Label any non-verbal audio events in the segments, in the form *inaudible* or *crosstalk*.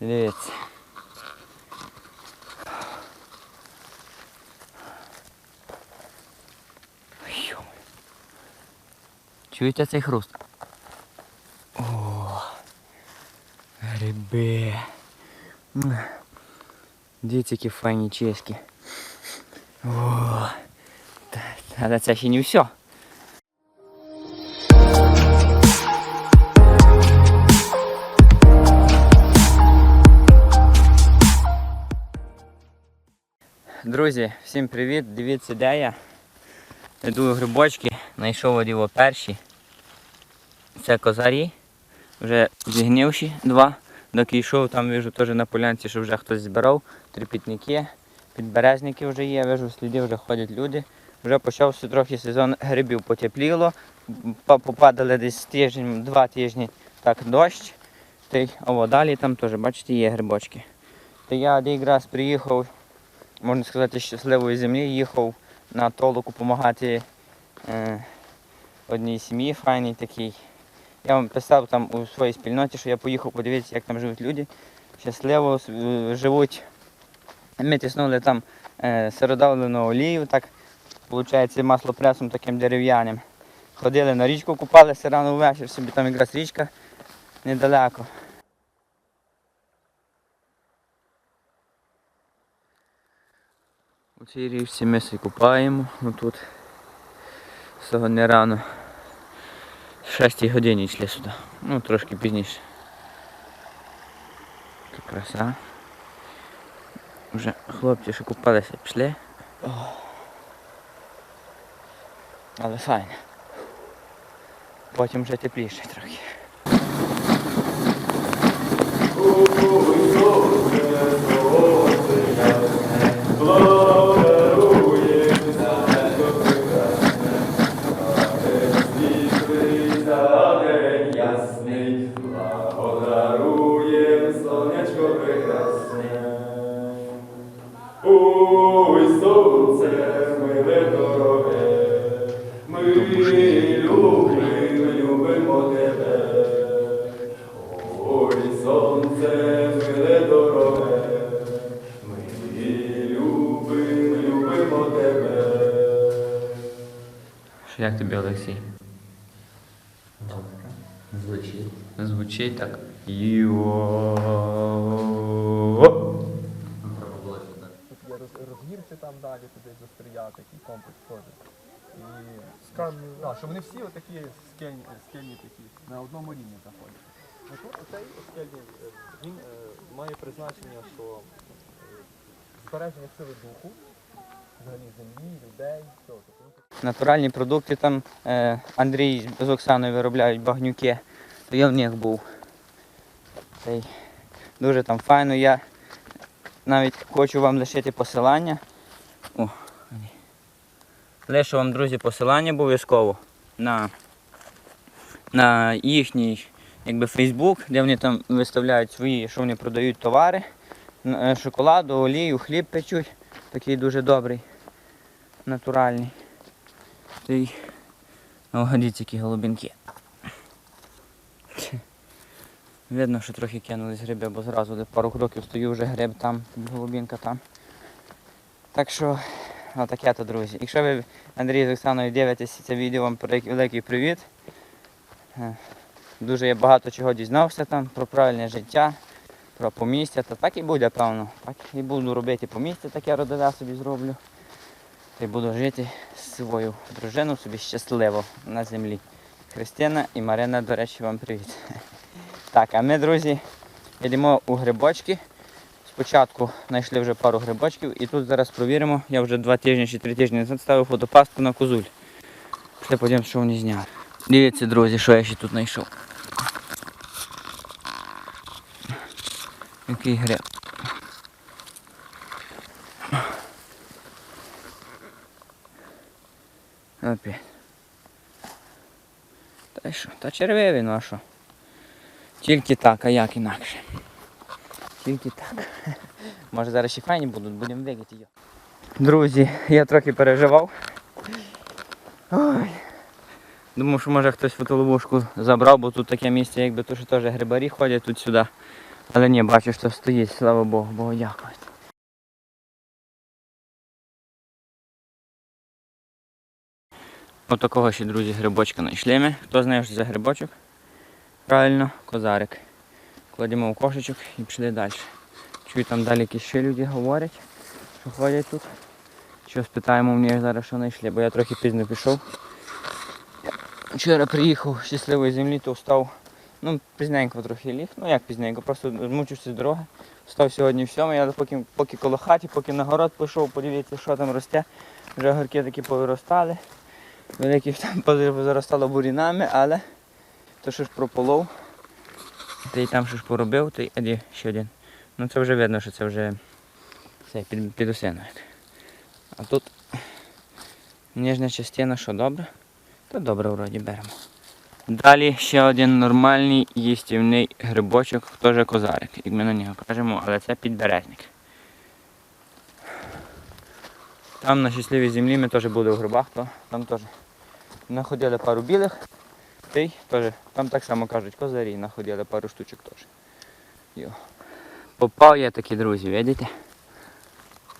Дивіться. Йо. Чуєте цей хруст? О, гриби. М. Дивіться, які файні чеські. О, та- але це ще не все. Друзі, всім привіт! Дивіться, де я. Йду грибочки, знайшов його перші. Це козарі. Вже зігнивші два. Доки йшов, там вижу теж на полянці, що вже хтось збирав. Трипітники, підберезники вже є, вижу, сліди вже ходять люди. Вже почався трохи сезон грибів потепліло. Попадали десь тиждень, два тижні так дощ. О, далі там теж, бачите, є грибочки. То я один раз приїхав можна сказати, щасливої землі їхав на толоку допомагати е, одній сім'ї файній такій. Я вам писав там у своїй спільноті, що я поїхав подивитися, як там живуть люди. Щасливо е, живуть. Ми тиснули там е, сиродавлену олію, так, виходить, маслопресом таким дерев'яним. Ходили на річку, купалися рано ввечері, собі там якраз річка недалеко. У цій річці ми себе купаємо, ну тут сьогодні рано. В 6 годині йшли сюди. Ну трошки пізніше. Тут краса. Вже хлопці, що купалися, пішли. Але файно. Потім вже тепліше трохи. Ясний, як тобі, Олексій? Звучить. Звучить так. Йо. Розгірці там далі, туди застріляти, такий комплекс теж. І а, що вони всі отакі скельні, скельні такі, на одному рівні знаходяться. Ну тут оцей скельний, е, він е, має призначення, що е, збереження сили духу, Натуральні продукти там е, Андрій з Оксаною виробляють багнюки. То я в них був. Та й дуже там файно. Я навіть хочу вам лишити посилання. О. Лишу вам, друзі, посилання обов'язково на, на їхній якби, Фейсбук, де вони там виставляють свої, що вони продають товари. Е, Шоколаду, олію, хліб печуть. Такий дуже добрий, натуральний. Та й О, дивіться, які голубінки. Видно, що трохи кинулись гриби, бо зразу де пару кроків стою вже гриб там, голубінка там. Так що, отаке то, друзі. Якщо ви, Андрій з Оксаною, дивитесь це відео, вам великий- великий привіт. Е, Дуже я багато чого дізнався там про правильне життя, про помістя. Та так і буде, певно. Так і буду робити помістя, таке родове собі зроблю. Та й буду жити з своєю дружиною собі щасливо на землі. Христина і Марина, до речі, вам привіт. *laughs* Так, а ми, друзі, йдемо у грибочки. Спочатку знайшли вже пару грибочків і тут зараз провіримо. Я вже два тижні чи три тижні назад ставив фотопастку на козуль. Пішли подивимося, що вони зняли. Дивіться, друзі, що я ще тут знайшов. Який гриб. Опять. Та що? Та червивий, ну а що? Тільки так, а як інакше. Тільки так. *laughs* Може зараз ще файні будуть, будемо вигати його. Друзі, я трохи переживав. Ой. Думав, що може хтось фотоловушку забрав, бо тут таке місце, якби то, що теж грибарі ходять тут сюди. Але ні, бачу, що стоїть, слава Богу, Богу дякую. Отакого ще, друзі, грибочка знайшли ми. Хто знає, що це грибочок? Правильно, козарик. Кладемо в кошечок і пішли далі. Чую, там далі якісь ще люди говорять, що ходять тут. Що спитаємо в них зараз, що знайшли, бо я трохи пізно пішов. Вчора приїхав з щасливої землі, то встав. Ну, пізненько трохи ліг. Ну як пізненько, просто змучився з дороги. Встав сьогодні в сьомий, я поки, поки коло хаті, поки на город пішов, подивіться, що там росте. Вже огірки такі повиростали. Великі *laughs* там позаростало бурінами, але то що ж прополов. Та й там що ж поробив, та й ще один. Ну це вже видно, що це вже це під, під осиною. А тут ніжна частина, що добре? Та добре вроді беремо. Далі ще один нормальний їстівний грибочок, теж козарик, як ми на нього кажемо, але це підберезник. Там на щасливій землі ми теж були в грибах, то там теж знаходили пару білих, та й теж, там так само кажуть козарі, знаходили пару штучок теж. Йо. Попав я такі, друзі, видите?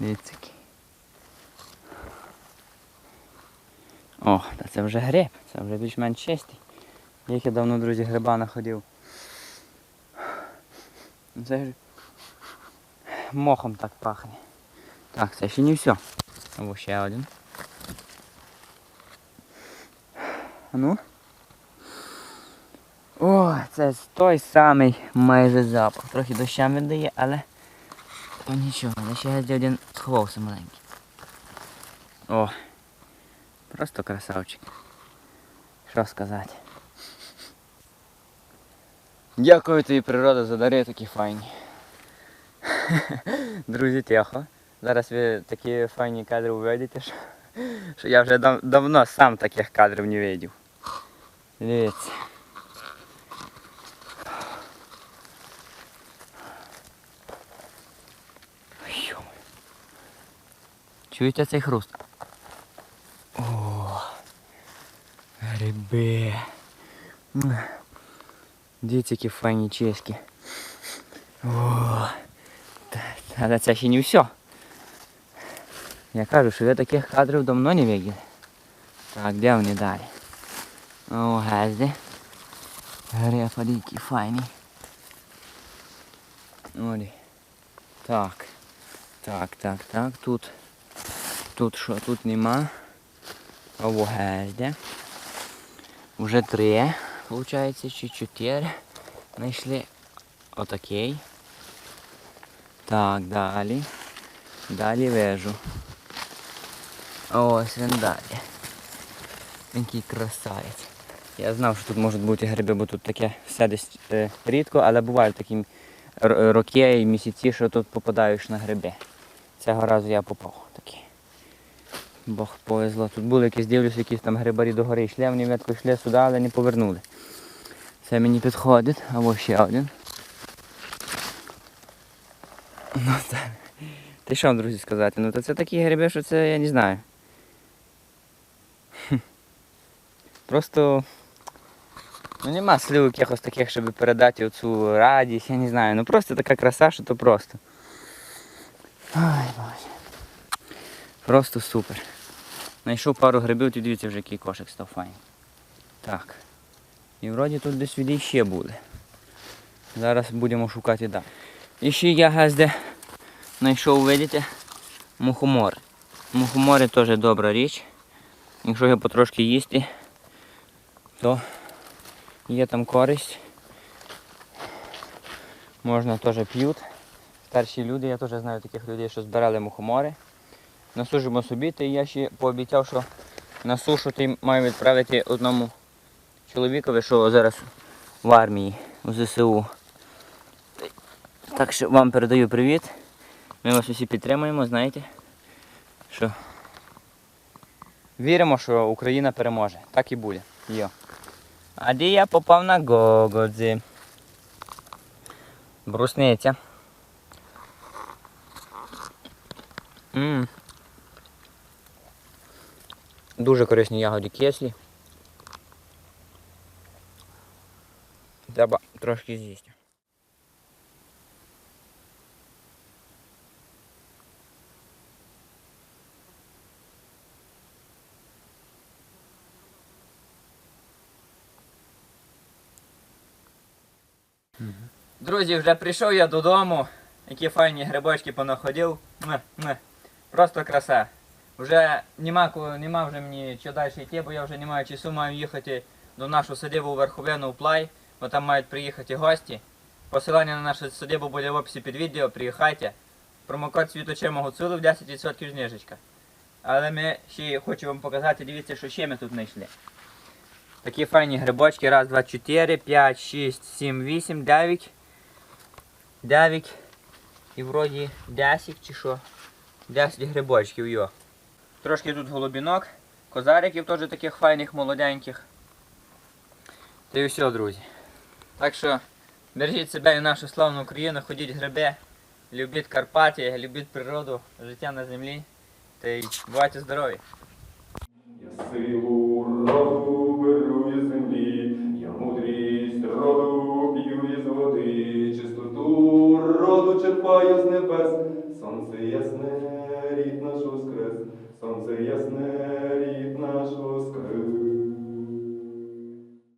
Дивіться. О, та це вже гриб, це вже більш-менш чистий. Як я давно, друзі, гриба находив. Ну, Це ж мохом так пахне. Так, це ще не все. Або ще один. Ну. О, це той самий майже запах. Трохи дощам віддає, але то нічого, але ще один сховався маленький. О, просто красавчик. Що сказати. Дякую тобі, природа, за дари такі файні. *laughs* Друзі, тихо. Зараз ви такі файні кадри увидите, що, що я вже дав, давно сам таких кадрів не видів. Дивіться. Чуєте цей хруст? О, гриби. Дивіться, які файні чеські. О, та- але це ще не все. Я кажу, що ви таких кадрів давно не видели. Так, де вони далі? О, газди. Грефа які файні. Олі. Так. Так, так, так. Тут. Тут що? Тут нема. Ово гезде. Вже три, виходить, чи чотири. Знайшли отакий. Так, далі. Далі вежу. Ось він далі. Який красавець. Я знав, що тут можуть бути гриби, бо тут таке все десь е, рідко, але бувають такі роки і місяці, що тут попадаєш на гриби. Цього разу я попав такий. Бог повезло. Тут були якісь, дивлюсь, якісь там грибарі до гори йшли, вони ветко йшли сюди, але не повернули. Це мені підходить, або ще один. Ну так. Ти що, друзі, сказати? Ну то це такі гриби, що це я не знаю. Просто ну, нема слів якихось таких, щоб передати оцю радість, я не знаю. Ну просто така краса, що то просто. Ай, боже. Просто супер. Знайшов пару грибів, ти дивіться вже який кошик став файний. Так. І вроді тут десь віді ще буде. Зараз будемо шукати далі. І ще я газде знайшов, видите, мухомори. Мухомори теж добра річ. Якщо його потрошки їсти, то є там користь. Можна теж п'ють. Старші люди, я теж знаю таких людей, що збирали мухомори. Насушимо собі, та я ще пообіцяв, що на сушу ти маю відправити одному чоловікові, що зараз в армії, у ЗСУ. Так що вам передаю привіт. Ми вас усі підтримуємо, знаєте, що віримо, що Україна переможе. Так і буде. Йо. А де я попав на Гогодзі. Брусниця. М. Дуже корисні ягоди кислі. Треба трошки з'їсти. Друзі, вже прийшов я додому, які файні грибочки понаходив. Просто краса. Вже нема, нема вже мені що далі йти, бо я вже не маю часу, маю їхати до нашу садибу верховину в плай, бо там мають приїхати гості. Посилання на нашу садибу буде в описі під відео, приїхайте. Промокод світочемо гуцулив 10% знижечка. Але ми ще хочу вам показати, дивіться, що ще ми тут знайшли. Такі файні грибочки. Раз, два, чотири, п'ять, шість, сім, вісім, дев'ять. Дев'ять. І вроді 10 чи що. 10 грибочків, йо. Трошки тут голубінок, козариків теж таких файних, молоденьких. Та і все, друзі. Так що бережіть себе і нашу славну Україну, ходіть гриби, любіть Карпаті, любіть природу, життя на землі. Та й бувайте здорові!